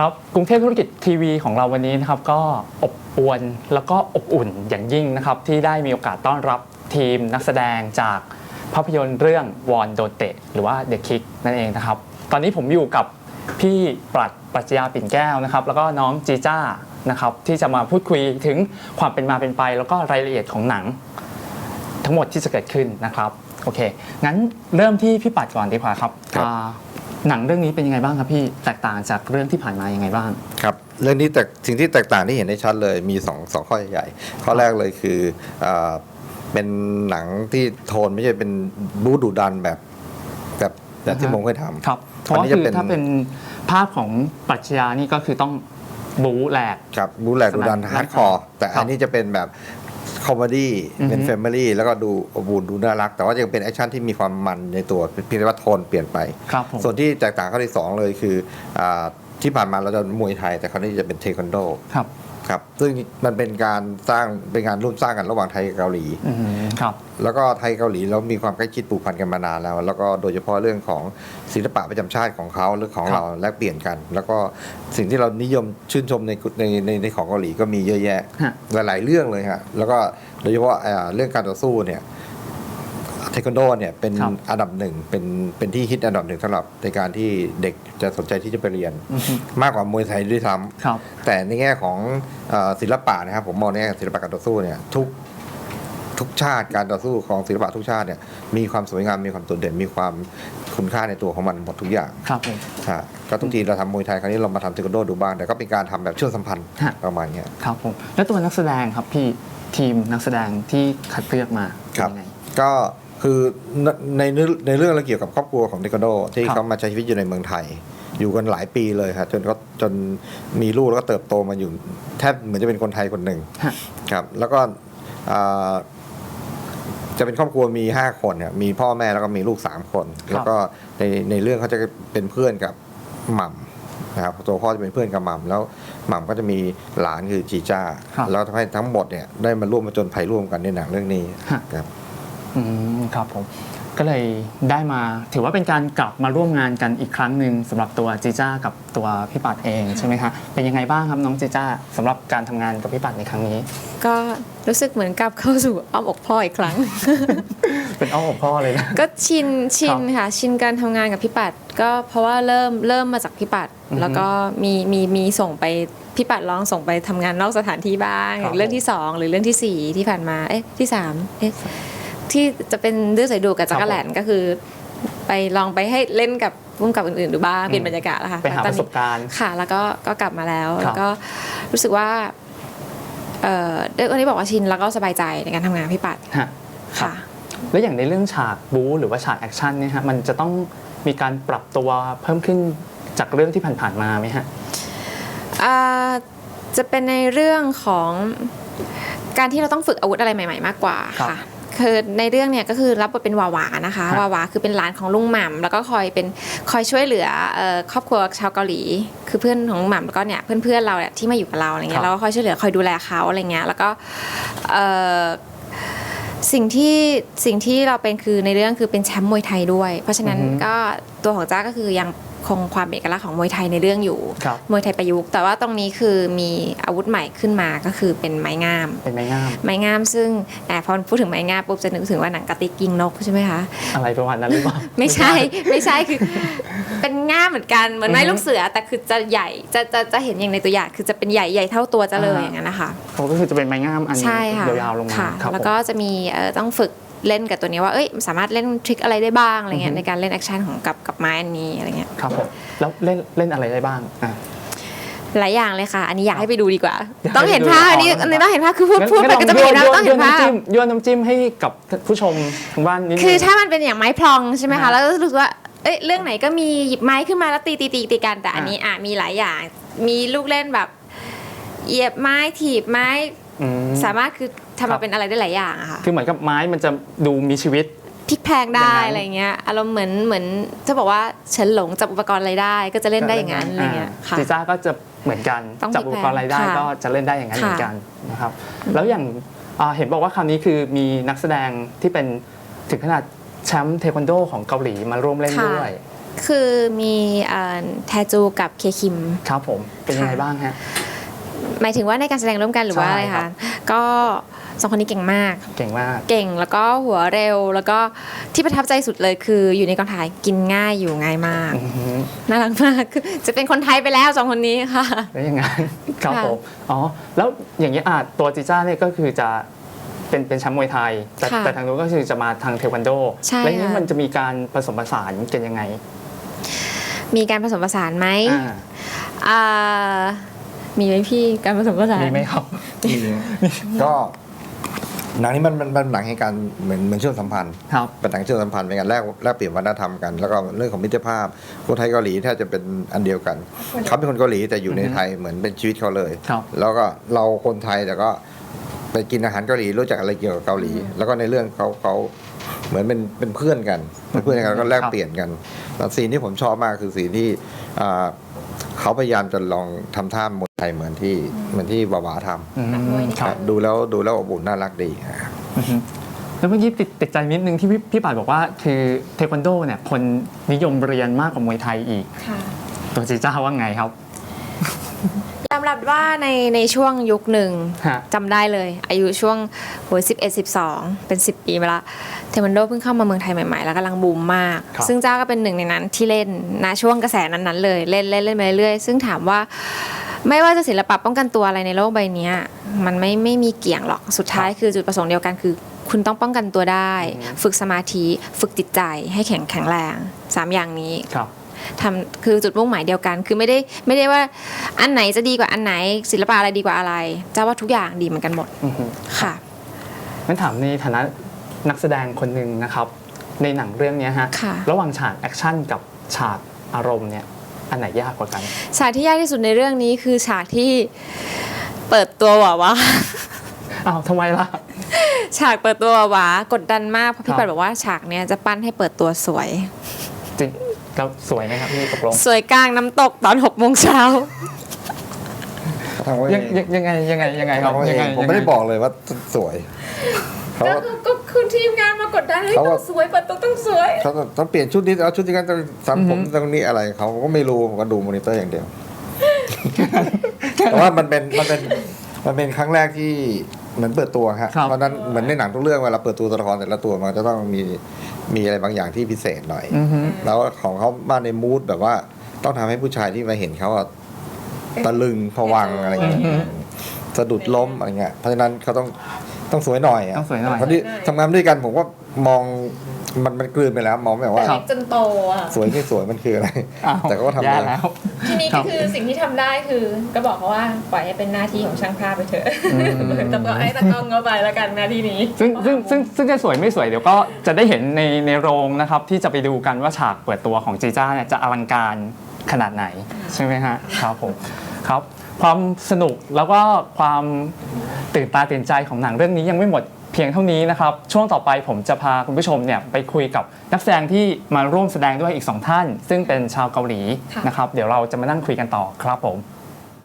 ครับกรุงเทพธุรกิจทีวีของเราวันนี้นะครับก็อบอวลแล้วก็อบอุ่นอย่างยิ่งนะครับที่ได้มีโอกาสต้อนรับทีมนักแสดงจากภาพยนตร์เรื่องวอนโดเตะหรือว่า The Kick นั่นเองนะครับตอนนี้ผมอยู่กับพี่ปรัดปรัชญาปิ่นแก้วนะครับแล้วก็น้องจีจ้านะครับที่จะมาพูดคุยถึงความเป็นมาเป็นไป แล้วก็รายละเอียดของหนัง ทั้งหมดที่จะเกิดขึ้นนะครับโอเคงั้นเริ่มที่พี่ปัดก่อนดีกว่าครับครับอ่า หนังเรื่องนี้เป็นยังไงบ้างครับพี่แตกต่างจากเรื่องที่ผ่านมายังไงบ้างครับเรื่องนี้แต่สิ่งที่แตกต่างที่เห็นได้ชัดเลยมี2องสองข้อใหญ่ๆข้อแรกเลยคืออาเป็นหนังที่โทนไม่ใช่เป็นบู๊ดุดันแบบแบบแบบที่อ่าฮะผมเคยทำครับเพอัราะนว่านี้คืจะอเป็นถ้าเป็นภาพของปรัชญานี่ก็คือต้องบู๊แหลกครับบู๊แหลกดุดันใช่ไหมฮาร์ดคอร์แต่ครับอันนี้จะเป็นแบบ คอมเมดี้อือฮึเป็นแฟมิลี่แล้วก็ดูอบอุ่นดูน่ารัก แต่ว่ายังเป็นแอคชั่นที่มีความมันในตัวเพียงแต่ว่าโทนเปลี่ยนไปครับผมส่วนที่แตกต่างข้อที่สองเลยคืออาที่ผ่านมาเราจะมวยไทย แต่คราวนี้จะเป็นเทควันโด ครับครับ ซึ่งมันเป็นการสร้างเป็นการร่วมสร้างกันระหว่างไทยกับเกาหลีอืมครับ แล้วก็ไทยเกาหลีเรามีความใกล้ชิดผูกพันกันมานานแล้ว แล้วก็โดยเฉพาะเรื่องของศิลปะประจำชาติของเขาหรือของครับ เราแลกเปลี่ยนกัน แล้วก็สิ่งที่เรานิยมชื่นชมในในในในของเกาหลีก็มีเยอะแยะ ฮะ หลาย ๆ เรื่องเลยฮะ แล้วก็โดยเฉพาะอ่าเรื่องการต่อสู้เนี่ย เทควันโดเนี่ยเป็นครับอันดับหนึ่งเป็นเป็นที่ฮิตอันดับหนึ่งสำหรับในการที่เด็กจะสนใจที่จะไปเรียน อือฮึ มากกว่ามวยไทยด้วยซ้ำ ครับ แต่ในแง่ของเออศิลปะนะครับผมมองในแง่ศิลปะการต่อสู้เนี่ยทุกทุกชาติการต่อสู้ของศิลปะทุกชาติเนี่ยมีความสวยงามมีความโดดเด่นมีความคุณค่าในตัวของมันหมดทุกอย่างครับผมฮะก็ทุกทีเราทำมวยไทยคราวนี้เรามาทำเทควันโดดูบ้างแต่ก็เป็นการทำแบบเชื่อมสัมพันธ์ฮะ ประมาณเนี้ย ครับผมแล้วตัวนักแสดงครับพี่ทีมนักแสดงที่คัดเลือกมาเป็นยังไง ก็ คือในในเรื่องในเรื่องเราเกี่ยวกับครอบครัวของเทควันโดที่ครับเขามาใช้ชีวิตอยู่ในเมืองไทย อยู่กันหลายปีเลยครับจนเขาจนมีลูกแล้วก็เติบโตมาอยู่แทบเหมือนจะเป็นคนไทยคนหนึ่งฮะครับ แล้วก็อ่าจะเป็นครอบครัวมี5คนเนี่ยมีพ่อแม่แล้วก็มีลูก3คน แล้วก็ในในเรื่องเขาจะเป็นเพื่อนกับหม่ำนะครับตัวพ่อจะเป็นเพื่อนกับหม่ำแล้วหม่ำก็จะมีหลานคือจีจ้าครับแล้วทำให้ทั้งหมดเนี่ยได้มาร่วมมาจนภัยร่วมกันในหนังเรื่องนี้ฮะครับ อืมครับผมก็เลยได้มาถือว่าเป็นการกลับมาร่วมงานกันอีกครั้งหนึ่งสำหรับตัวจีจ้ากับตัวพี่ปัดเองใช่ไหมคะเป็นยังไงบ้างครับน้องจีจ้าสำหรับการทำงานกับพี่ปัดในครั้งนี้ ก็รู้สึกเหมือนกลับเข้าสู่อ้อมอกพ่ออีกครั้ง เป็นอ้อมอกพ่อเลยนะ ก็ชินชินค่ะชินการทำงานกับพี่ปัด ก็เพราะว่าเริ่มเริ่มมาจากพี่ปัด อือฮึแล้วก็มีมีมีส่งไปพี่ปัดลองส่งไปทำงานนอกสถานที่บ้าง ครับอย่างเรื่องที่สองหรือเรื่องที่สี่ที่ผ่านมาเอ๊ะที่สามเอ๊ะ ที่จะเป็นเรื่องสายดูกับจักรแหลนก็คือ ไปลองไปให้เล่นกับพุ่มกับอื่นๆดูบ้างเปลี่ยนบรรยากาศแล้วค่ะไปหาตปอนระนี้สบการณ์ค่ะ แล้วก็ก็กลับมาแล้วครับแล้วก็รู้สึกว่าเอ่อด้วยวันนี้บอกว่าชินแล้วก็สบายใจในการทำงานพี่ปัดฮะค่ะ แล้วอย่างในเรื่องฉากบู๊หรือว่าฉากแอคชั่นเนี่ยฮะมันจะต้องมีการปรับตัวเพิ่มขึ้นจากเรื่องที่ผ่านๆมาไหมฮะอ่าจะเป็นในเรื่องของการที่เราต้องฝึกอาวุธอะไรใหม่ ๆ มากกว่าครับค่ะ คือในเรื่องเนี่ยก็คือรับบทเป็นวาวานะคะครับวาวาคือเป็นหลานของลุงหม่ำแล้วก็คอยเป็นคอยช่วยเหลือเอ่อครอบครัวชาวเกาหลี คือเพื่อนของลุงหม่ำแล้วก็เนี่ยเพื่อนๆเราเนี่ยที่มาอยู่กับเราอะไรเงี้ครัยบเราก็คอยช่วยเหลือคอยดูแลเขาอะไรเงี้ยแล้วก็เอ่อสิ่งที่สิ่งที่เราเป็นคือในเรื่องคือเป็นแชมป์มวยไทยด้วย เพราะฉะนั้นอือฮึก็ตัวของจ้าก็คือยัง คงความเป็นเอกลักษณ์ของมวยไทยในเรื่องอยู่ ครับมวยไทยประยุกต์แต่ว่าตรงนี้คือมีอาวุธใหม่ขึ้นมาก็คือเป็นไม้งาม เป็นไม้งาม ไม้งามซึ่งแอบพอพูดถึงไม้งามปุ๊บจะนึกถึงว่าหนังกระติกยิงนกใช่ไหมคะ อะไรประมาณนั้นหรือเปล่า ไม่ใช่ไม่ใช่คือ เป็นง่ามเหมือนกันเหมือนไม้อือฮึลูกเสือ แต่คือจะใหญ่จะจะจะเห็นอย่างในตัวอย่างคือจะเป็นใหญ่ใหญ่เท่าตัวจะเลยอ่า อย่างนั้นนะคะ ผมก็คือจะเป็นไม้งามอันใช่ค่ะยาวๆลงมาค่ะ ครับแล้วผมก็จะมีเอ่อต้องฝึก เล่นกับตัวนี้ว่าเอ้ยสามารถเล่นทริคอะไรได้บ้างอะไรเงี้อืยอฮึในการเล่นแอคชั่นของกับกับไม้อันนี้อะไรเงี้ยครับผมแล้วเล่นเล่นอะไรได้บ้างอะหลายอย่างเลยค่ะ อันนี้อยากให้ไปดูดีกว่าอยากให้ต้องเห็นไปดูภาพอันนี้อ๋ออัอันนี้ต้องเห็นภาพคือพูดงั้นพูดไปงั้นก็จะไม่เห็นภาพยวต้องเห็นภาพยวำจิ้มย้วนน้ำจิ้มให้กับผู้ชมทางบ้านนิดนึงคือถ้ามันเป็นอย่างไม้พลองใช่ไหมอ่าคะแล้วก็รู้สึกว่าเอ้ยเรื่องไหนก็มีหยิบไม้ขึ้นมาแล้วตีตีตีตีกันแต่อันอ่านี้อะมีหลายอย่าง มีลูกเล่นแบบเหยียบไม้ถีบไม้อืมสามารถคือ ทำครัมาบเป็นอะไรได้หลายอย่างอะค่ะคือเหมือนกับไม้มันจะดูมีชีวิตพลิกแพลงได้อย่างนั้นอะไรเงี้ยอารมณ์เหมือนเหมือนจะบอกว่าฉันหลงจับอุปกรณ์อะไรได้ ก็จะเล่นได้อย่างนั้นอะไรเงี้ยค่ะจีจ้าก็จะเหมือนกันต้องจับอุปกรณ์อะไรได้ค่ะก็จะเล่นได้อย่างนั้นค่ะเหมือนกันนะครับแล้วอย่างอ่าเห็นบอกว่าคราวนี้คือมีนักแสดงที่เป็นถึงขนาดแชมป์เทควันโดของเกาหลีมาร่วมเล่นด้วยคือมีเอ่อแทจูกับเคคิม ครับผม เป็นยังไงค่ะบ้างฮะ หมายถึงว่าในการแสดงร่วมกันหรือว่าใช่อะไรครัคะบ ก็สองคนนี้เก่งมาก เก่งมาก เก่งแล้วก็หัวเร็วแล้วก็ที่ประทับใจสุดเลยคืออยู่ในกองถ่ายกินง่ายอยู่ง่ายมาก อือฮึน่ารักมากคือจะเป็นคนไทยไปแล้วสองคนนี้ค่ะ แล้วยังไงครับค่ะผมอ๋อแล้วอย่างนี้อาตัวจิจ้าเนี่ยก็คือจะเป็นเป็นแชมป์มวยไทย แต่ค่ะแต่ทางนู้นก็คือจะมาทางเทควันโดใช่แล้วนี้ค่ะ มันจะมีการผสมผสานกันยังไงมีการผสมผสานไหมอ่า อ่า มีไหมพี่การผสมผสานมีไหมครับ ก็หนังนี้มันมันมันหนังให้การเหมือนเหมือนเชื่อมสัมพันธ์ครับเป็นหนังเชื่อมสัมพันธ์เป็นการแลกแลกเปลี่ยนวัฒนธรรมกัน แล้วก็เรื่องของมิตรภาพคนไทยเกาหลีแทบจะเป็นอันเดียวกันเขาเป็นคนเกาหลีแต่อยู่ในอือฮึไทยเหมือนเป็นชีวิตเขาเลยครับแล้วก็เราคนไทยแต่ก็ไปกินอาหารเกาหลีรู้จักอะไรเกี่ยวกับเกาหลี แล้วก็ในเรื่องเขาเขาเหมือนเป็นเป็นเพื่อนกันเป็นเพื่อนกันแล้วก็แลกครับเปลี่ยนกันแล้วซีนที่ผมชอบมากคือซีนที่อ่า เขาพยายามจะลองทำท่ามวยไทยเหมือนที่เหมือนที่บาวาทำอืมมวยนี่ครับดูแล้วดูแล้วอบอุ่นน่ารักดีครับอือฮึแล้วเมื่อกี้ติดติดใจนิดนึงที่พี่พี่ป่าดบอกว่า คือเทควันโดเนี่ยคนนิยมเรียนมากกว่ามวยไทยอีกค่ะตัวจิจ้าว่าไงครับยอมรับ ว่าในในช่วงยุคหนึ่งฮะ จำได้เลย อายุช่วงโหสิบเอ็ดสิบสองเป็น 10 ปีมาละเทควันโดเพิ่งเข้ามาเมืองไทยใหม่ๆ แล้วกำลังบูมมาก ครับ ซึ่งเจ้าก็เป็นหนึ่งในนั้นที่เล่นณช่วงกระแสนั้นๆเลยเล่นเล่นเล่นมาเรื่อยๆซึ่งถามว่า ไม่ว่าจะศิลปะป้องกันตัวอะไรในโลกใบเนี้ยมันไม่ไม่มีเกี่ยงหรอกสุดท้ายคือจุดประสงค์เดียวกันคือ คุณต้องป้องกันตัวได้ ฝึกสมาธิ ฝึกจิตใจให้แข็งแข็งแรงสามอย่างนี้ ครับ ทำคือจุดมุ่งหมายเดียวกัน คือไม่ได้ไม่ได้ว่าอันไหนจะดีกว่าอันไหน ศิลปะอะไรดีกว่าอะไรเจ้าว่าทุกอย่างดีเหมือนกันหมดอือฮึค่ะงั้นถามในฐานะนักแสดงคนหนึ่งนะครับ ในหนังเรื่องเนี้ยฮะค่ะระหว่างฉากแอคชั่นกับฉากอารมณ์เนี่ยอันไหนยากกว่ากันฉากที่ยากที่สุดในเรื่องนี้คือฉากที่เปิดตัวหวาวาอ้าวทำไมล่ะฉากเปิดตัวหวาวากดดันมากเพราะพี่ครับปัดบอกว่าฉากเนี้ยจะปั้นให้เปิดตัวสวยจริง แล้วสวยไหมครับพี่ตกลงสวยกลางน้ำตกตอนหกโมงเช้าทำไว้ยังยังยังไงยังไงยังไงครับทำไว้ยังไงผมไม่ได้บอกเลยว่าสวยเขา ก็คือก็คือทีมงานมากดดันให้เขาต้ว่าองสวยเปิดตัวต้องสวย เขาต้องเปลี่ยนชุดนี้เอาชุดนี้กันต้องทำผมตรงนี้อะไรเขาก็ไม่รู้ผมก็ดูมอนิเตอร์อย่างเดียว แต่ว่ามันเป็นมันเป็นมันเป็นครั้งแรกที่เหมือนเปิดตัวฮะครับ เพราะฉะนั้นเหมือนในหนังทุกเรื่องเวลาเปิดตัวตัวละครแต่ละตัวมันจะต้องมี มีอะไรบางอย่างที่พิเศษหน่อย อือฮึ แล้วของเขามาในมูดแบบว่า ต้องทำให้ผู้ชายที่มาเห็นเขาอะตะลึงผวังอะไรอย่างเงี้ยอือฮึสะดุดล้มอะไรเงี้ยเพราะฉะนั้นเขาต้องต้องสวยหน่อยะต้องสวยหน่อย เพราะที่ทำงานด้วยกันผมก็มอง มันมันกลืนไปแล้วมองแบบว่าครับจนโตอะ สวยไม่สวยมันคืออะไร อ้าวแต่ก็ทำแย่ได้แล้ว ทีนี้ครัก็บ คือสิ่งที่ทำได้คือ ก็บอกเขาว่าปล่อยให้เป็นหน้าที่ของช่างภาพไปเถอะอืมแต่ก็ให้ตากล้องเข้าไปแล้วกันหน้าที่นี้ซึ่งซึ่งซึ่งซึ่งจะสวยไม่สวยเดี๋ยวก็จะได้เห็นในในโรงนะครับ ที่จะไปดูกันว่าฉากเปิดตัวของจีจ้าเนี่ยจะอลังการขนาดไหน ใช่ไหมฮะครับผมครับ ความสนุกแล้วก็ความตื่นตาตื่นใจของหนังเรื่องนี้ยังไม่หมดเพียงเท่านี้นะครับ ช่วงต่อไปผมจะพาคุณผู้ชมเนี่ยไปคุยกับนักแสดงที่มาร่วมแสดงด้วยอีกสองท่าน ซึ่งเป็นชาวเกาหลีนะครับ เดี๋ยวเราจะมานั่งคุยกันต่อครับผม